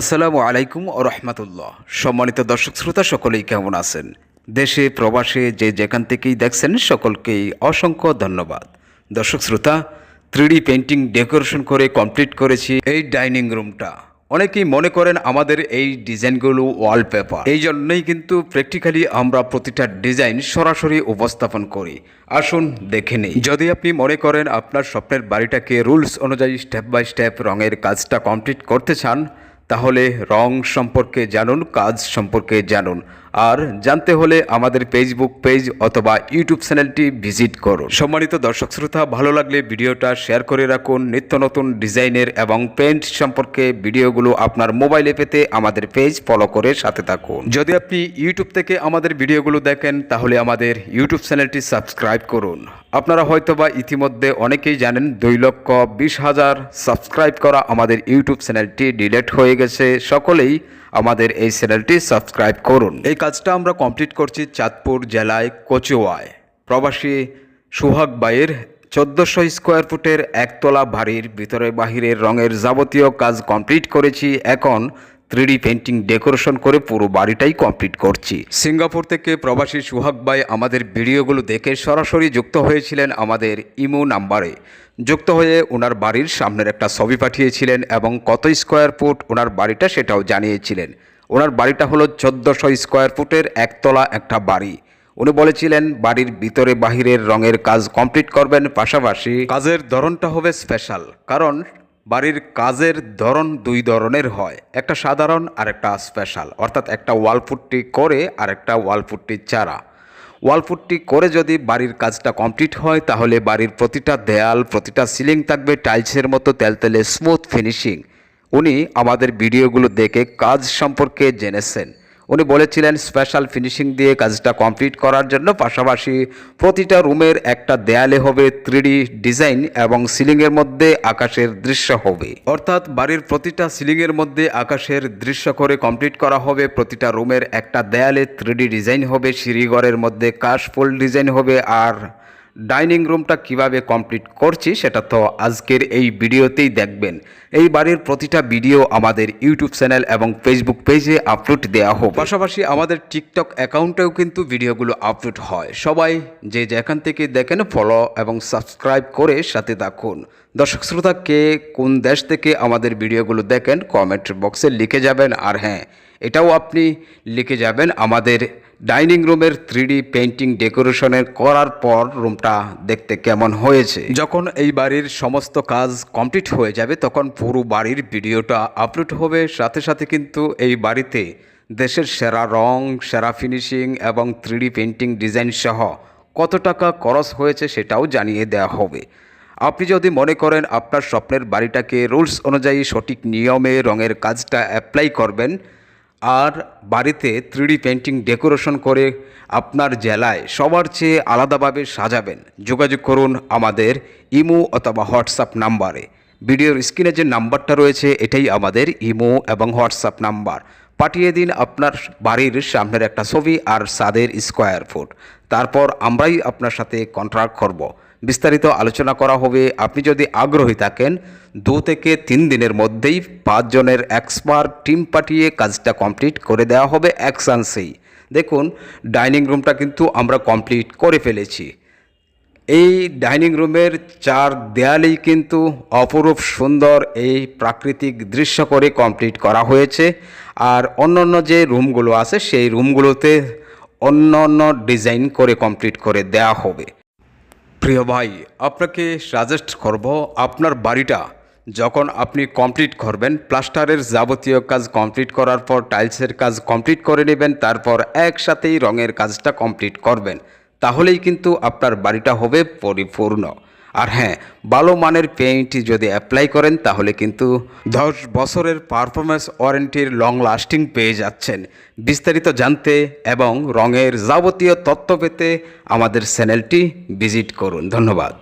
আসসালামু আলাইকুম ও রহমতুল্লাহ। সম্মানিত দর্শক শ্রোতা, সকলেই কেমন আছেন? দেশে, প্রবাসে, যে যেখান থেকেই দেখছেন সকলকেই অসংখ্য ধন্যবাদ। দর্শক শ্রোতা থ্রিডি পেন্টিং ডেকোরেশন করে কমপ্লিট করেছি এই ডাইনিং রুমটা অনেকেই মনে করেন আমাদের এই ডিজাইনগুলো ওয়ালপেপার এই জন্যই কিন্তু প্র্যাকটিক্যালি আমরা প্রতিটা ডিজাইন সরাসরি উপস্থাপন করি। আসুন দেখে নিই। যদি আপনি মনে করেন আপনার স্বপ্নের বাড়িটাকে রুলস অনুযায়ী স্টেপ বাই স্টেপ রঙের কাজটা কমপ্লিট করতে চান তাহলে রং সম্পর্কে জানুন কাজ সম্পর্কে জানুন। আর জানতে হলে আমাদের ফেসবুক পেজ অথবা ইউটিউব চ্যানেলটি ভিজিট করুন। সম্মানিত দর্শক শ্রোতা, ভালো লাগলে ভিডিওটা শেয়ার করে রাখুন। নিত্য নতুন ডিজাইনের এবং পেন্ট সম্পর্কে ভিডিওগুলো আপনার মোবাইলে পেতে আমাদের পেজ ফলো করে সাথে থাকুন। যদি আপনি ইউটিউব থেকে আমাদের ভিডিওগুলো দেখেন, তাহলে আমাদের ইউটিউব চ্যানেলটি সাবস্ক্রাইব করুন। আপনারা হয়তোবা ইতিমধ্যে অনেকেই জানেন, দুই লক্ষ বিশ হাজার সাবস্ক্রাইব করা আমাদের ইউটিউব চ্যানেলটি ডিলেট হয়ে গেছে। সকলেই আমাদের এই চ্যানেলটি সাবস্ক্রাইব করুন। এই কাজটা আমরা কমপ্লিট করছি চাঁদপুর জেলায় কচুয়ায়। প্রবাসী সুহাগ বাইয়ের চোদ্দোশো স্কোয়ার ফুটের একতলা বাড়ির ভিতরে বাহিরের রঙের যাবতীয় কাজ কমপ্লিট করেছি। এখন থ্রিডি পেন্টিং ডেকোরেশন করে পুরো বাড়িটাই কমপ্লিট করছি। সিঙ্গাপুর থেকে প্রবাসী সুহাগ ভাই আমাদের ভিডিওগুলো দেখে সরাসরি যুক্ত হয়েছিলেন আমাদের ইমো নাম্বারে। যুক্ত হয়ে ওনার বাড়ির সামনের একটা ছবি পাঠিয়েছিলেন এবং কত স্কোয়ার ফুট ওনার বাড়িটা সেটাও জানিয়েছিলেন। ওনার বাড়িটা হলো চোদ্দোশো স্কোয়ার ফুটের একতলা একটা বাড়ি। উনি বলেছিলেন, বাড়ির ভিতরে বাহিরের রঙের কাজ কমপ্লিট করবেন, পাশাপাশি কাজের ধরনটা হবে স্পেশাল, কারণ বাড়ির কাজের ধরন দুই ধরনের হয়, একটা সাধারণ আর একটা স্পেশাল। অর্থাৎ একটা ওয়ালপুট্টি করে আর একটা ওয়ালপুট্টি চারা ওয়ালপুট্টি করে যদি বাড়ির কাজটা কমপ্লিট হয়, তাহলে বাড়ির প্রতিটা দেয়াল, প্রতিটা সিলিং থাকবে টাইলসের মতো তেলতেলে স্মুথ ফিনিশিং। উনি আমাদের ভিডিওগুলো দেখে কাজ সম্পর্কে জেনেছেন। উনি বলেছিলেন স্পেশাল ফিনিশিং দিয়ে কাজটা কমপ্লিট করার জন্য পাশাপাশি প্রতিটা রুমের একটা দেয়ালে হবে থ্রিডি ডিজাইন এবং সিলিংয়ের মধ্যে আকাশের দৃশ্য হবে। অর্থাৎ বাড়ির প্রতিটা সিলিংয়ের মধ্যে আকাশের দৃশ্য করে কমপ্লিট করা হবে, প্রতিটা রুমের একটা দেয়ালে থ্রিডি ডিজাইন হবে, সিঁড়িঘরের মধ্যে কাশফুল ডিজাইন হবে, আর ডাইনিং রুমটা কীভাবে কমপ্লিট করছি সেটা তো আজকের এই ভিডিওতেই দেখবেন। এই বাড়ির প্রতিটা ভিডিও আমাদের ইউটিউব চ্যানেল এবং ফেসবুক পেজে আপলোড দেওয়া হবে। পাশাপাশি আমাদের টিকটক অ্যাকাউন্টেও কিন্তু ভিডিওগুলো আপলোড হয়। সবাই যে যেখান থেকে দেখেন ফলো এবং সাবস্ক্রাইব করে সাথে থাকুন। দর্শক শ্রোতা কে কোন দেশ থেকে আমাদের ভিডিওগুলো দেখেন কমেন্ট বক্সে লিখে যাবেন। আর হ্যাঁ এটাও আপনি লিখে যাবেন আমাদের ডাইনিং রুমের থ্রিডি পেন্টিং ডেকোরেশনের করার পর রুমটা দেখতে কেমন হয়েছে? যখন এই বাড়ির সমস্ত কাজ কমপ্লিট হয়ে যাবে, তখন পুরো বাড়ির ভিডিওটা আপলোড হবে। সাথে সাথে কিন্তু এই বাড়িতে দেশের সেরা রং, সেরা ফিনিশিং এবং থ্রিডি পেন্টিং ডিজাইন সহ কত টাকা খরচ হয়েছে সেটাও জানিয়ে দেওয়া হবে। আপনি যদি মনে করেন আপনার স্বপ্নের বাড়িটাকে রুলস অনুযায়ী সঠিক নিয়মে রঙের কাজটা অ্যাপ্লাই করবেন আর বাড়িতে থ্রিডি পেন্টিং ডেকোরেশন করে আপনার জেলায় সবার চেয়ে আলাদাভাবে সাজাবেন। যোগাযোগ করুন আমাদের ইমো অথবা হোয়াটসঅ্যাপ নাম্বারে। ভিডিওর স্ক্রিনে যে নাম্বারটা রয়েছে, এটাই আমাদের ইমো এবং হোয়াটসঅ্যাপ নাম্বার। পাঠিয়ে দিন আপনার বাড়ির সামনের একটা ছবি আর সাদের স্কোয়ার ফুট তারপর আমরাই আপনার সাথে কন্ট্রাক্ট করব। বিস্তারিত আলোচনা করা হবে। আপনি যদি আগ্রহী থাকেন, দু থেকে তিন দিনের মধ্যেই পাঁচজনের এক্সপার্ট টিম পাঠিয়ে কাজটা কমপ্লিট করে দেওয়া হবে এক দেখুন ডাইনিং রুমটা কিন্তু আমরা কমপ্লিট করে ফেলেছি। এই ডাইনিং রুমের চার দেয়ালেই কিন্তু অপরূপ সুন্দর এই প্রাকৃতিক দৃশ্য করে কমপ্লিট করা হয়েছে। আর অন্যান্য যে রুমগুলো আছে, সেই রুমগুলোতে অন্য অন্য ডিজাইন করে কমপ্লিট করে দেওয়া হবে। প্রিয় ভাই, আপনাকে সাজেস্ট করব আপনার বাড়িটা যখন আপনি কমপ্লিট করবেন প্লাস্টারের যাবতীয় কাজ কমপ্লিট করার পর টাইলসের কাজ কমপ্লিট করে নেবেন, তারপর একসাথেই রঙের কাজটা কমপ্লিট করবেন। তাহলেই কিন্তু আপনার বাড়িটা হবে পরিপূর্ণ। আর হ্যাঁ ভালো মানের পেইন্ট যদি অ্যাপ্লাই করেন, তাহলে কিন্তু দশ বছরের পারফরমেন্স ওয়ারেন্টির লং লাস্টিং পেয়ে যাচ্ছেন। বিস্তারিত জানতে এবং রঙের যাবতীয় তথ্য পেতে আমাদের চ্যানেলটি ভিজিট করুন। ধন্যবাদ।